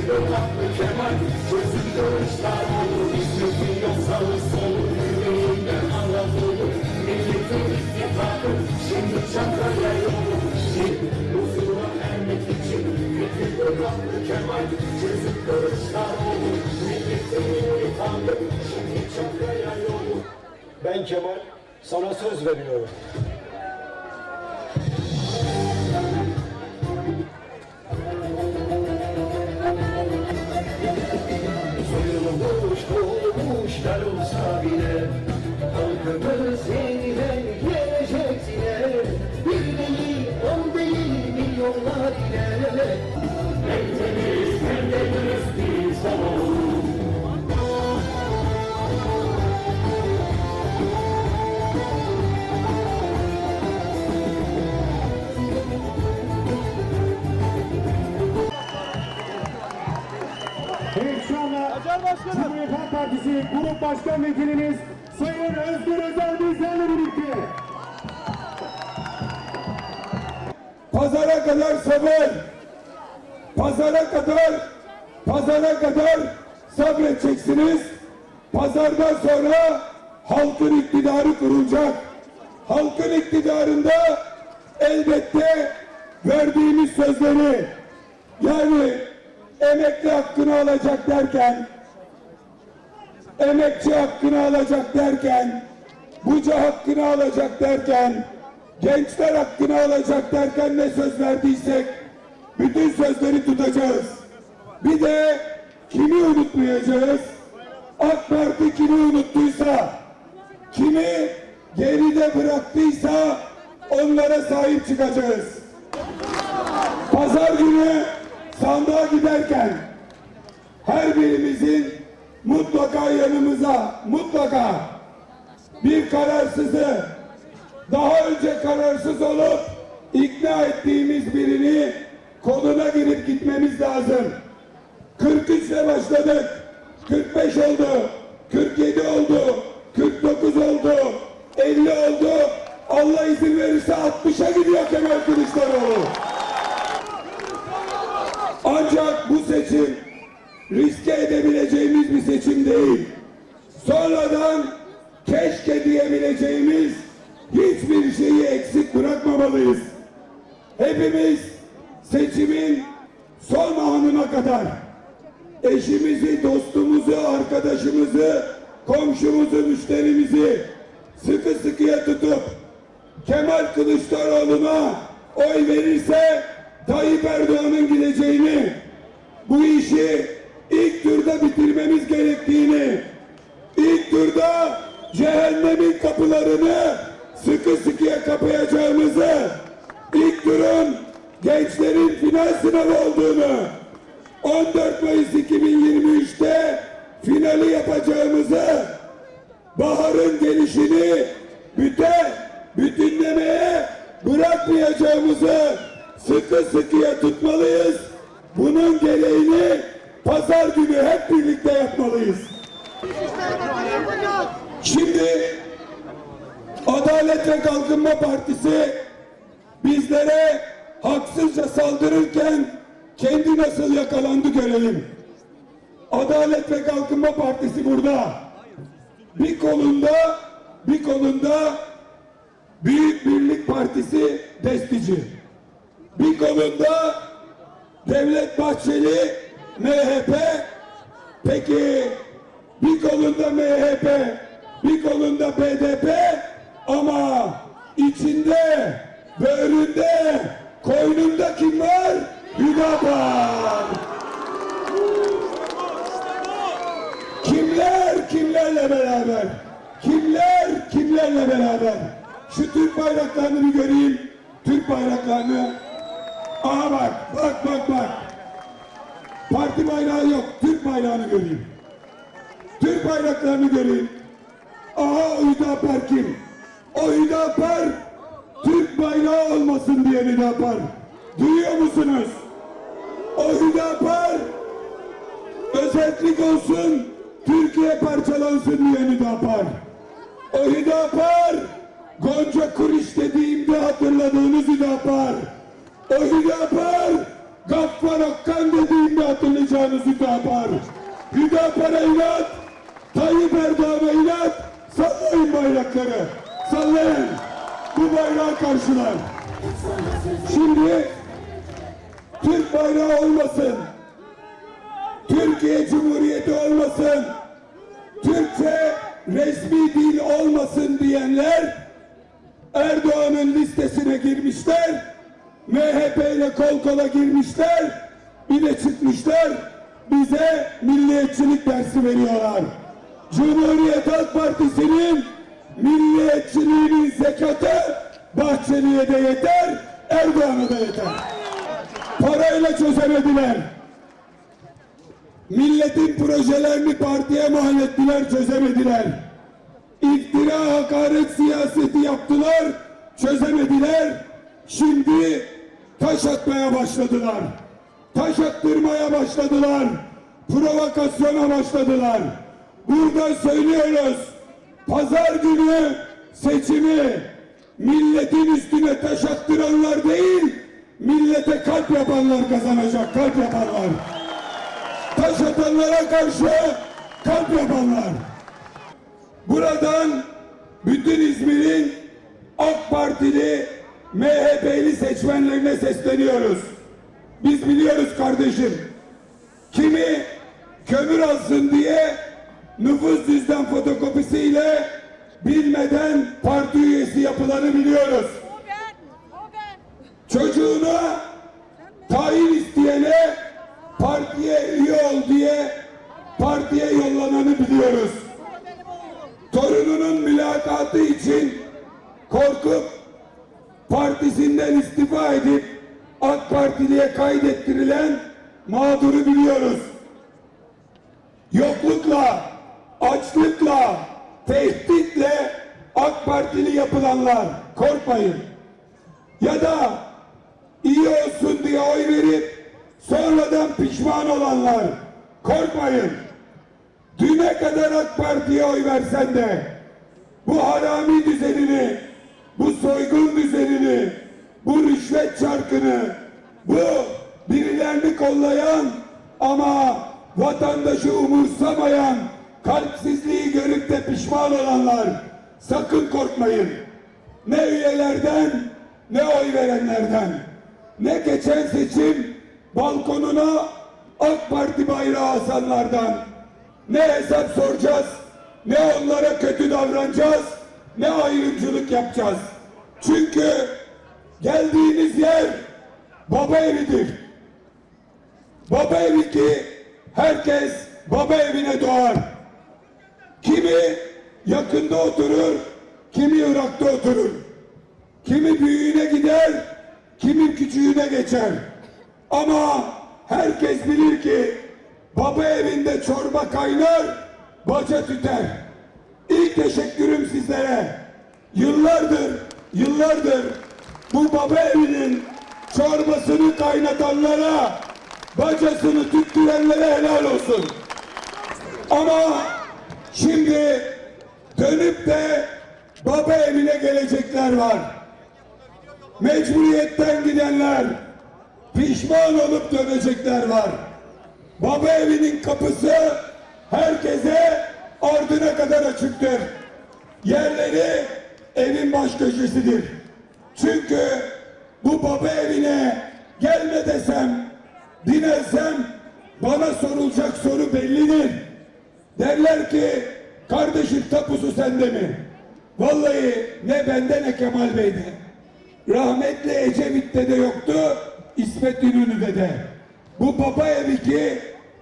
Gözünde tatlı kemal Gözünde ışlar olur İsmet'in yok sağı solu Yüreğinden Allah dolu Milletin ittifakı Şimdi Çankaya yolu Şimdi huzura ermek için Gözünde tatlı kemal Gözünde ışlar olur Milletin ittifakı Şimdi Çankaya yolu Ben Kemal sana söz veriyorum. Anda Cumhuriyet Halk Partisi Grup Başkan Vekilimiz Sayın Özgür Özel bizlerle birlikte. Pazara kadar sabır. Pazara kadar pazara kadar sabredeceksiniz. Pazardan sonra halkın iktidarı kurulacak. Halkın iktidarında elbette verdiğimiz sözleri yani emekli hakkını alacak derken emekçi hakkını alacak derken buca hakkını alacak derken gençler hakkını alacak derken ne söz verdiysek bütün sözleri tutacağız. Bir de kimi unutmayacağız? AK Parti kimi unuttuysa, kimi geride bıraktıysa onlara sahip çıkacağız. Pazar günü sandığa giderken her birimizin mutlaka yanımıza mutlaka bir kararsızı daha önce kararsız olup ikna ettiğimiz birini koluna girip gitmemiz lazım. 43 ile başladık. 45 oldu. 47 oldu. 49 oldu. 50 oldu. Allah izin verirse 60'a gidiyor Kemal Kılıçdaroğlu. Ancak bu seçim riske edebileceğimiz bir seçim değil. Sonradan keşke diyebileceğimiz hiçbir şeyi eksik bırakmamalıyız. Hepimiz seçimin son anına kadar eşimizi, dostumuzu, arkadaşımızı, komşumuzu, müşterimizi sıkı sıkıya tutup Kemal Kılıçdaroğlu'na oy verirse Tayyip Erdoğan'ın gideceğini, bu işi ilk turda bitirmemiz gerektiğini, ilk turda cehennemin kapılarını sıkı sıkıya kapayacağımızı, ilk turun gençlerin final sınavı olduğunu, 14 Mayıs 2023'te finali yapacağımızı, baharın gelişini büte, bütünlemeye bırakmayacağımızı sıkı sıkıya tutmalıyız. Bunun gereğini pazar günü hep birlikte yapmalıyız. Şimdi Adalet ve Kalkınma Partisi bizlere haksızca saldırırken kendi nasıl yakalandı görelim. Adalet ve Kalkınma Partisi burada. Bir kolunda bir kolunda Büyük Birlik Partisi destici. Bir kolunda Devlet Bahçeli MHP peki bir kolunda MHP bir kolunda BDP ama içinde böğründe koynunda kim var? Hüdapar. Kimler kimlerle beraber? Kimler kimlerle beraber? Şu Türk bayraklarını bir göreyim. Türk bayraklarını. Aha bak, bak, bak, bak. Parti bayrağı yok, Türk bayrağını göreyim. Türk bayraklarını göreyim. Aha o Hüdapar kim? O Hüdapar Türk bayrağı olmasın diye Hüdapar. Duyuyor musunuz? O Hüdapar özellik olsun, Türkiye parçalansın diye Hüdapar. O Hüdapar, Gonca Kuriş dediğimde hatırladığınız Hüdapar. O Hüdapar, Gaffar Okkan dediğimde hatırlayacağınız Hüdapar. Hüdapar'a inat, Tayyip Erdoğan'a inat, sallayın bayrakları. Sallayın. Bu bayrağı karşılar. Şimdi Türk bayrağı olmasın. Türkiye Cumhuriyeti olmasın. Türkçe resmi dil olmasın diyenler Erdoğan'ın listesine girmişler. MHP ile kol kola girmişler. Bir de çıkmışlar bize milliyetçilik dersi veriyorlar. Cumhuriyet Halk Partisi'nin milliyetçiliğinin zekatı Bahçeli'ye de yeter, Erdoğan'a da yeter. Parayla çözemediler. Milletin projelerini partiye mal ettiler, çözemediler. İftira, hakaret siyaseti yaptılar, çözemediler. Şimdi taş atmaya başladılar. Taş attırmaya başladılar. Provokasyona başladılar. Burada söylüyoruz. Pazar günü seçimi milletin üstüne taş attıranlar değil, millete kalp yapanlar kazanacak, kalp yapanlar. Taş atanlara karşı kalp yapanlar. Buradan bütün İzmir'in AK Partili, MHP'li seçmenlerine sesleniyoruz. Biz biliyoruz kardeşim. Kimi kömür alsın diye nüfus cüzdan fotokopisiyle bilmeden parti üyesi yapılanı biliyoruz. O ben, o ben. Çocuğuna tayin isteyene partiye üye ol diye partiye yollananı biliyoruz. Tehditle AK Partili yapılanlar korkmayın. Ya da iyi olsun diye oy verip sonradan pişman olanlar korkmayın. Düne kadar AK Parti'ye oy versen de bu harami düzenini, bu soygun düzenini, bu rüşvet çarkını, bu birilerini kollayan ama vatandaşı umursamayan kalpsizliği görüp de pişman olanlar sakın korkmayın. Ne üyelerden ne oy verenlerden ne geçen seçim balkonuna AK Parti bayrağı asanlardan ne hesap soracağız, ne onlara kötü davranacağız, ne ayrımcılık yapacağız. Çünkü geldiğiniz yer baba evidir. Baba evi ki herkes baba evine doğar. Kimi yakında oturur, kimi Irak'ta oturur. Kimi büyüğüne gider, kimi küçüğüne geçer. Ama herkes bilir ki baba evinde çorba kaynar, baca tüter. İlk teşekkürüm sizlere. Yıllardır, yıllardır bu baba evinin çorbasını kaynatanlara, bacasını tüttürenlere helal olsun. Ama dönüp de baba evine gelecekler var. Mecburiyetten gidenler, pişman olup dönecekler var. Baba evinin kapısı herkese ardına kadar açıktır. Yerleri evin baş köşesidir. Çünkü bu baba evine gelme desem, dinersem bana sorulacak soru bellidir. Derler ki kardeşim tapusu sende mi? Vallahi ne bende ne Kemal Bey'de. Rahmetli Ecevit'te de yoktu, İsmet İnönü'de de. Bu baba evi ki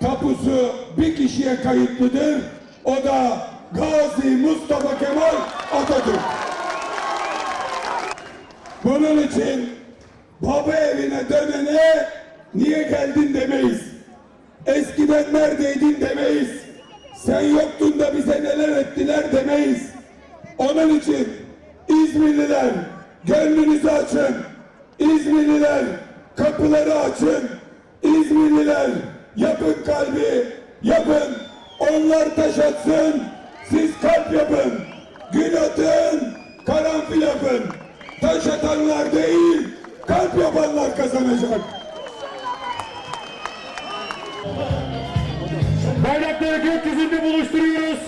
tapusu bir kişiye kayıtlıdır. O da Gazi Mustafa Kemal Atatürk. Bunun için baba evine dönene niye geldin demeyiz. Eskiden neredeydin demeyiz. Sen yoktun da bize neler ettiler demeyiz. Onun için İzmirliler gönlünüzü açın. İzmirliler kapıları açın. İzmirliler yapın kalbi yapın. Onlar taş atsın. Siz kalp yapın. Gül atın. Karanfil yapın. Taş atanlar değil kalp yapanlar kazanacak. Bayrakları gökyüzünde buluşturuyoruz.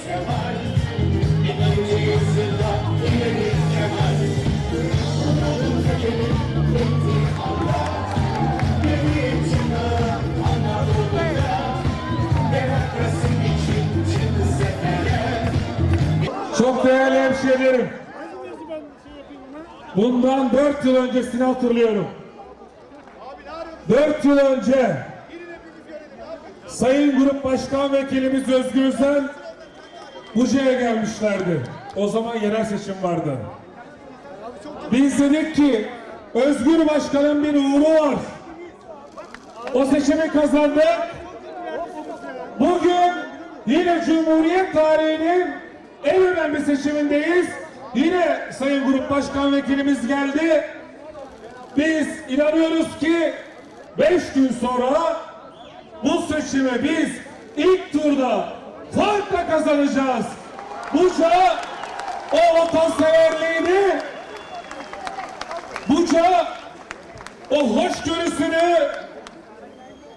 Değerli hemşehrilerim, bundan dört yıl öncesini hatırlıyorum. Dört yıl önce Sayın Grup Başkan Vekilimiz Özgür Özel Buca'ya gelmişlerdi. O zaman yerel seçim vardı. Biz dedik ki Özgür Başkan'ın bir uğru var. O seçimi kazandık. Bugün yine Cumhuriyet tarihinin en önemli seçimindeyiz. Yine Sayın Grup Başkan Vekilimiz geldi. Biz inanıyoruz ki 5 gün sonra bu seçimi biz ilk turda farkla kazanacağız. Buca o vatanseverliğini Buca o hoşgörüsünü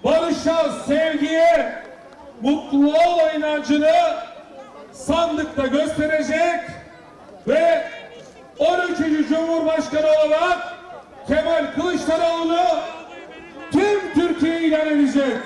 barışa, sevgiye, mutluluğa olan inancını sandıkta gösterecek ve 13. Cumhurbaşkanı olarak Kemal Kılıçdaroğlu'nu tüm Türkiye ilan edecek.